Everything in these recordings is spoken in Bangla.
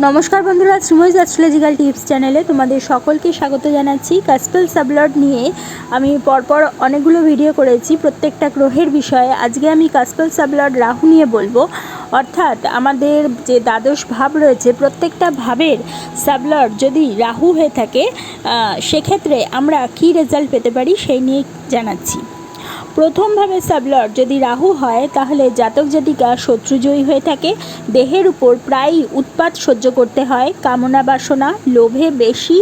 নমস্কার বন্ধুরা, শ্রীময়ী অ্যাস্ট্রোলজিক্যাল টিপস চ্যানেলে তোমাদের সকলকে স্বাগত জানাচ্ছি। কাস্পেল সাবলড নিয়ে আমি পরপর অনেকগুলো ভিডিও করেছি প্রত্যেকটা গ্রহের বিষয়ে। আজকে আমি কাস্পেল সাবলড রাহু নিয়ে বলব। অর্থাৎ আমাদের যে দ্বাদশ ভাব রয়েছে, প্রত্যেকটা ভাবের সাবলড যদি রাহু হয়ে থাকে সেক্ষেত্রে আমরা কী রেজাল্ট পেতে পারি সেই নিয়ে জানাচ্ছি। প্রথমভাবে সাবলর যদি রাহু হয়, তাহলে জাতক জাতিকা শত্রুজয়ী হয়ে থাকে। দেহের উপর প্রায়ই উৎপাত সহ্য করতে হয়, কামনা বাসনা, লোভে বেশি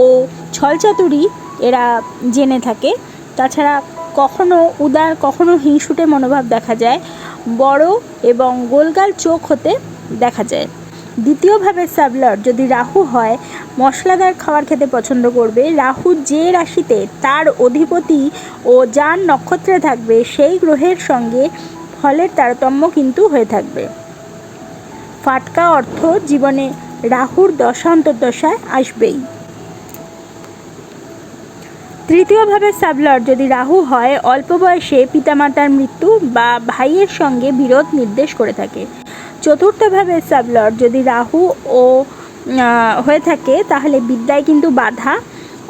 ও ছলচাতুরি এরা জেনে থাকে। তাছাড়া কখনো উদার, কখনো হিংসুটে মনোভাব দেখা যায়, বড় এবং গোলগাল চোখ হতে দেখা যায়। দ্বিতীয়ভাবে সাবলর যদি রাহু হয়, মশলাদার খাবার খেতে পছন্দ করবে। রাহু যে রাশিতে তার অধিপতি ও যার নক্ষত্রে থাকবে, সেই গ্রহের সঙ্গে ফলের তারতম্য কিন্তু হয়ে থাকবে। ফাটকা অর্থ জীবনে রাহুর দশা অন্তর্দশায় আসবেই। তৃতীয়ভাবে সাবলর যদি রাহু হয়, অল্প বয়সে পিতামাতার মৃত্যু বা ভাইয়ের সঙ্গে বিরোধ নির্দেশ করে থাকে। চতুর্থভাবে সাবলর যদি রাহু ও হয়ে থাকে, তাহলে বিদ্যায় কিন্তু বাধা।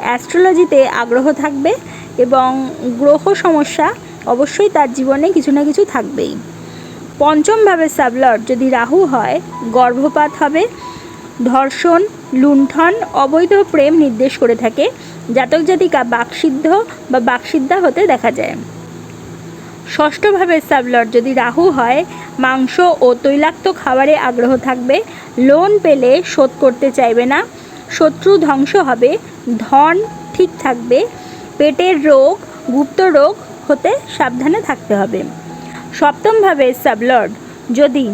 অ্যাস্ট্রোলজিতে আগ্রহ থাকবে এবং গ্রহ সমস্যা অবশ্যই তার জীবনে কিছু না কিছু থাকবেই। পঞ্চমভাবে সাবলর যদি রাহু হয়, গর্ভপাত হবে, ধর্ষণ, লুণ্ঠন, অবৈধ প্রেম নির্দেশ করে থাকে, জাতক জাতিকা বাকসিদ্ধ বা বাকসিদ্ধা হতে দেখা যায়। ষষ্ঠভাবে সাবলর যদি রাহু হয় মাংস ও তৈলাক্ত খাবারে আগ্রহ থাকবে, লোন পেলে শোধ করতে চাইবে না। শত্রু ধ্বংস হবে, ধন ঠিক থাকবে, পেটের রোগ, গুপ্ত রোগ হতে সাবধানে থাকতে হবে। সপ্তমভাবে, সাবলর্ড, যদি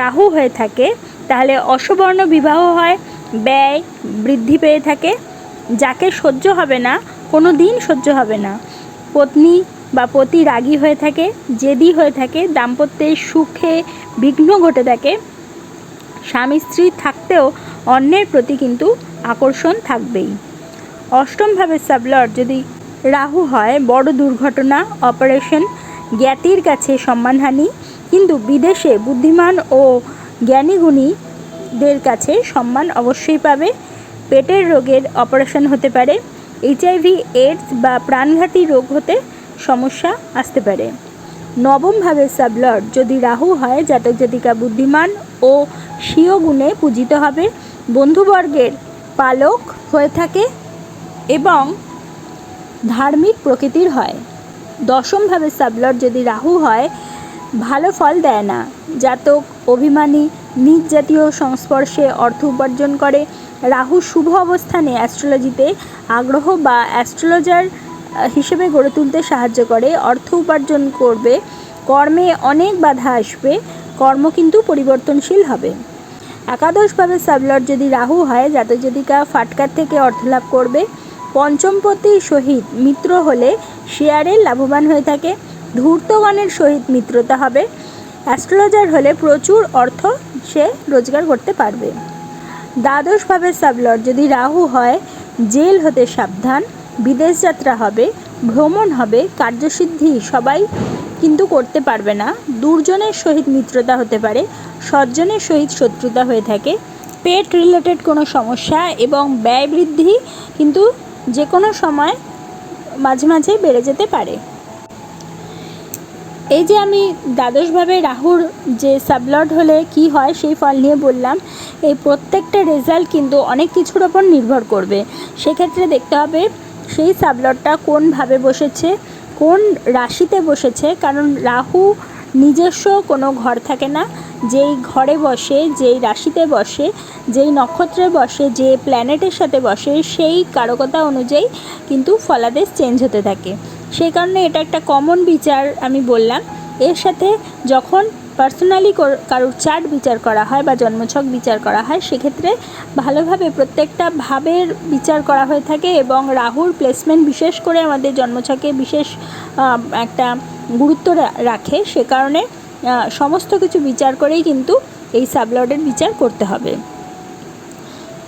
রাহু হয়ে থাকে, তাহলে অসবর্ণ বিবাহ হয়, ব্যয় বৃদ্ধি পেয়ে থাকে। যাকে সহ্য হবে না, কোনো দিন সহ্য হবে না। পত্নী বা পতি রাগী হয়ে থাকে, জেদি হয়ে থাকে, দাম্পত্যের সুখে বিঘ্ন ঘটে থাকে স্বামী স্ত্রী থাকতেও অন্যের প্রতি কিন্তু আকর্ষণ থাকবেই। অষ্টমভাবে সাবলর যদি রাহু হয়, বড় দুর্ঘটনা, অপারেশন, জ্ঞাতির কাছে সম্মানহানি, কিন্তু বিদেশে বুদ্ধিমান ও জ্ঞানীগুণীদের কাছে সম্মান অবশ্যই পাবে। পেটের রোগের অপারেশন হতে পারে, এইচআইভি এইডস বা প্রাণঘাতী রোগ হতে সমস্যা আসতে পারে। নবমভাবে সাবলট যদি রাহু হয়, জাতক জাতিকা বুদ্ধিমান ও স্বীয় গুণে পূজিত হবে। বন্ধুবর্গের পালক হয়ে থাকে এবং ধার্মিক প্রকৃতির হয়। দশমভাবে সাবলট যদি রাহু হয়, ভালো ফল দেয় না। জাতক অভিমানী, নিজ জাতীয় সংস্পর্শে অর্থ উপার্জন করে। রাহু শুভ অবস্থানে অ্যাস্ট্রোলজিতে আগ্রহ বা অ্যাস্ট্রোলজার হিসেবে গড়ে তুলতে সাহায্য করে, অর্থ উপার্জন করবে, কর্মে অনেক বাধা আসবে, কর্ম কিন্তু পরিবর্তনশীল হবে। একাদশভাবে সাবলট যদি রাহু হয় যাতে যদি কা ফাটকার থেকে অর্থ লাভ করবে। পঞ্চমপতি সহিত মিত্র হলে শেয়ারে লাভবান হয়ে থাকে। ধূর্তগণের সহিত মিত্রতা হবে। অ্যাস্ট্রোলজার হলে প্রচুর অর্থ সে রোজগার করতে পারবে। দ্বাদশভাবে সাবলট যদি রাহু হয়, জেল হতে সাবধান। বিদেশ যাত্রা হবে, ভ্রমণ হবে, কার্যসিদ্ধি সবাই কিন্তু করতে পারবে না। দুর্জনের সহিত মিত্রতা হতে পারে সজ্জনের সহিত শত্রুতা হয়ে থাকে। পেট রিলেটেড কোনো সমস্যা এবং ব্যয় বৃদ্ধি কিন্তু যে কোনো সময় মাঝে মাঝে বেড়ে যেতে পারে। এই যে আমি দ্বাদশভাবে রাহুর যে সাবলট হলে কি হয় সেই ফল নিয়ে বললাম, এই প্রত্যেকটা রেজাল্ট কিন্তু অনেক কিছুর ওপর নির্ভর করবে। সেক্ষেত্রে দেখতে হবে সেই সাবলটটা কোনভাবে বসেছে, কোন রাশিতে বসেছে, কারণ রাহু নিজস্ব কোনো ঘর থাকে না, যেই ঘরে বসে, যেই রাশিতে বসে, যেই নক্ষত্রে বসে, যে প্ল্যানেটের সাথে বসে, সেই কারকতা অনুযায়ী কিন্তু ফলাদেশ চেঞ্জ হতে থাকে। সেই কারণে এটা একটা কমন বিচার আমি বললাম। এর সাথে যখন পার্সোনালি কারোর চার্ট বিচার করা হয় বা জন্মছক বিচার করা হয়, সেক্ষেত্রে ভালোভাবে প্রত্যেকটা ভাবের বিচার করা হয়ে থাকে এবং রাহুর প্লেসমেন্ট বিশেষ করে আমাদের জন্মছকে বিশেষ একটা গুরুত্ব রাখে। সে কারণে সমস্ত কিছু বিচার করেই কিন্তু এই সাবলডের বিচার করতে হবে।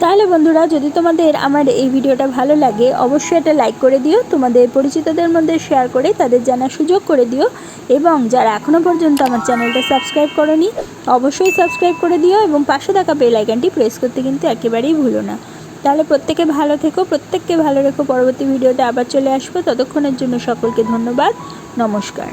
তাহলে বন্ধুরা, যদি তোমাদের আমার এই ভিডিওটা ভালো লাগে, অবশ্যই এটা লাইক করে দিও। তোমাদের পরিচিতদের মধ্যে শেয়ার করে তাদের জানার সুযোগ করে দিও। এবং যারা এখনও পর্যন্ত আমার চ্যানেলটা সাবস্ক্রাইব করনি, অবশ্যই সাবস্ক্রাইব করে দিও এবং পাশে থাকা বেল আইকনটি প্রেস করতে কিন্তু একেবারেই ভুলো না। তাহলে প্রত্যেকে ভালো থেকো, প্রত্যেককে ভালো রেখো। পরবর্তী ভিডিওতে আবার চলে আসব। ততক্ষণের জন্য সকলকে ধন্যবাদ। নমস্কার।